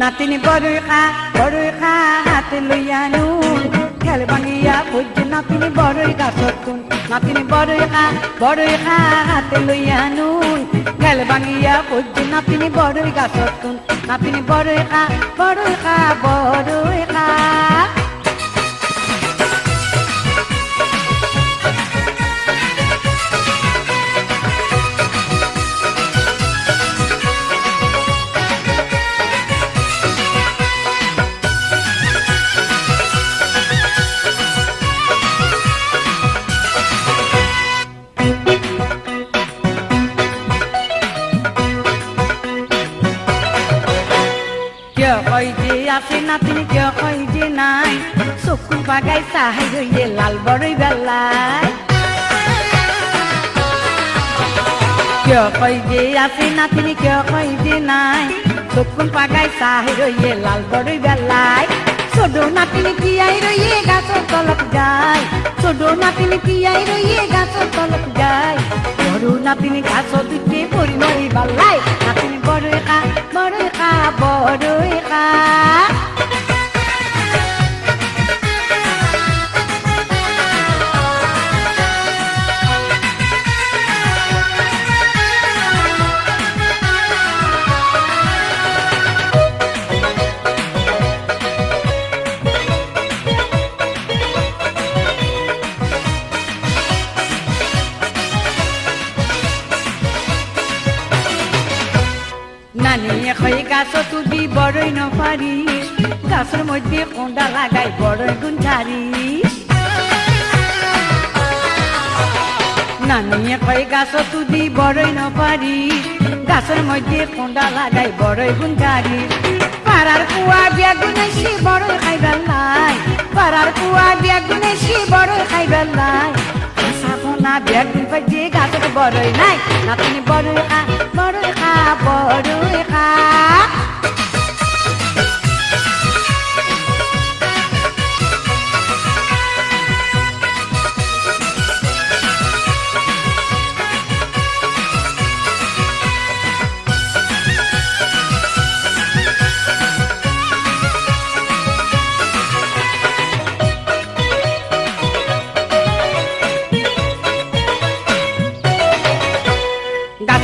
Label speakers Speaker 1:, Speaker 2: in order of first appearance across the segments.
Speaker 1: নাতিনি বড়ই খা খা হাতে লইয়া নুন। খেল ভাঙিয়া পূজ্য নাতিনি বড়ই গাছত তুন নাতিনি বড়ই খা খা হাতে লইয়া নুন। খেল ভাঙিয়া পূজ্য নাতিনি বড়ই গাছত তুন নাতিনি বড়ই খা বড়ই কিয় কয় যে আছে নাতিনি কিয় কয় যে নাই। চকু বাগাই চাহাই রইয়ে লাল বড়ই বেলায়। কিয় কয় যে আছে নাতিনি কিয় কয় যে নাই। চকুন পাগাই চাহাই রইয়ে লাল বড়ই বেলায়। ছোট নাতিনি কি আই রইয়ে গাছর তলক যায়। ছোট নাতিনি কি আই রইয়ে গাছর তলক যায়। বড় নাতিনি গাছ দুটে পরিমরি বাল্লাই নাতিনি বড়ই খা বড়ই খা বড়ই খা নানি এখই গাছ তুদি বড়ই নপারি গাছের মধ্যে কোন্ডা লাগাই, বড়ই গুণ ছাড়িস নানি, এখই গাছ তুদি বড়ই নপারি গাছের মধ্যে কোন্ডা লাগাই, বড়ই গুণ ছাড়িস পাড়ার কুয়া বেগুনেছি বড়ই খাইবার নাই পাড়ার কুয়া বেগুনেছি বড়ই খাইবার নাই সাপনা বেগুন পাইছে গাছত বড়ই নাই। নাতনি বড়ই খা বড়ই খা বড়ই খা।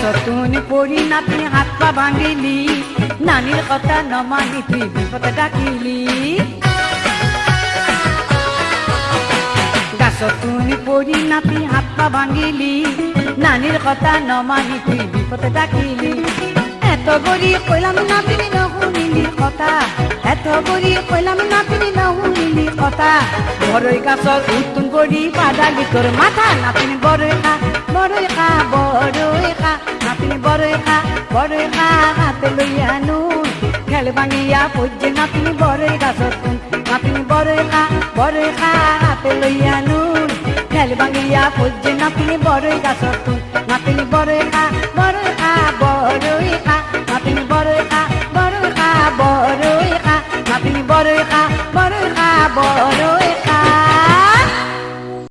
Speaker 1: গাছত তুনি পৰি নাতি হাত পা ভাঙিলি, নানিৰ কথা নমানি তুই বিপদ ডাকিলি। গাছত পৰি নাতি হাত পা ভাঙিলি, নানিৰ কথা নমানি তুই বিপদ ডাকিলি। এত কৰি কইলাম নাতিনি নশুনিলি কথা, এত কৰি কইলাম নাতিনি নশুনিলি কথা। বৰৈ গাছত উত্তুন কৰি পাদালি, তোৰ মাথা নাতিনি খা, বৰৈ খা বৰৈ খা বৰৈ খা হাতে লইয়া নুন। খেল ভাঙিয়া পড়ছে নাতিনি বৰৈ গাছত তুন নাতিনি বৰৈ খা হাতে লইয়া নুন। খেল ভাঙিয়া পড়ছে নাতিনি খা